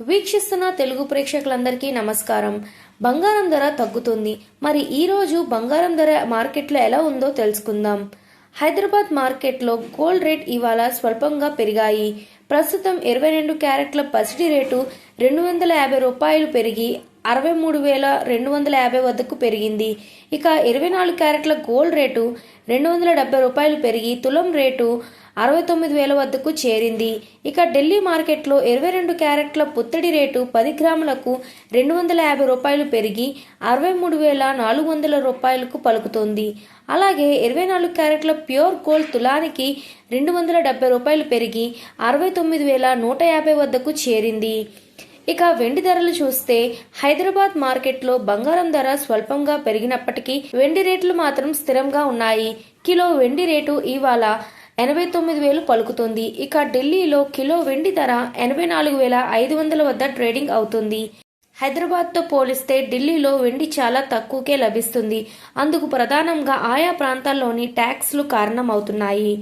వీక్షిస్తున్న తెలుగు ప్రేక్షకులందరికీ నమస్కారం. బంగారం ధర తగ్గుతుంది. మరి ఈరోజు బంగారం ధర మార్కెట్లో ఎలా ఉందో తెలుసుకుందాం. హైదరాబాద్ మార్కెట్లో గోల్డ్ రేట్ ఇవాళ స్వల్పంగా పెరిగాయి. ప్రస్తుతం ఇరవై రెండు క్యారెట్ల పసిడి రేటు రెండు వందల యాభై రూపాయలు పెరిగి అరవై మూడు వేల రెండు వందల యాభై వద్దకు పెరిగింది. ఇక ఇరవై నాలుగు క్యారెట్ల గోల్డ్ రేటు రెండు వందల డెబ్బై రూపాయలు పెరిగి తులం రేటు అరవై తొమ్మిది వేల వద్దకు చేరింది. ఇక ఢిల్లీ మార్కెట్లో ఇరవై రెండు క్యారెట్ల పుత్తడి రేటు పది గ్రాములకు రెండు వందల యాభై రూపాయలు పెరిగి అరవై మూడు వేల నాలుగు వందల రూపాయలకు పలుకుతోంది. అలాగే ఇరవై నాలుగు క్యారెట్ల ప్యూర్ గోల్డ్ తులానికి రెండు వందల డెబ్బై రూపాయలు పెరిగి అరవై తొమ్మిది వేల నూట యాభై వద్దకు చేరింది. ఇక వెండి ధరలు చూస్తే హైదరాబాద్ మార్కెట్లో బంగారం ధర స్వల్పంగా పెరిగినప్పటికీ వెండి రేట్లు మాత్రం స్థిరంగా ఉన్నాయి. కిలో వెండి రేటు ఇవాళ ఎనభై తొమ్మిది వేలు పలుకుతుంది. ఇక ఢిల్లీలో కిలో వెండి ధర ఎనభై నాలుగు వేల ఐదు వందల వద్ద ట్రేడింగ్ అవుతుంది. హైదరాబాద్తో పోలిస్తే ఢిల్లీలో వెండి చాలా తక్కువకే లభిస్తుంది. అందుకు ప్రధానంగా ఆయా ప్రాంతాల్లోని ట్యాక్స్లు కారణమవుతున్నాయి.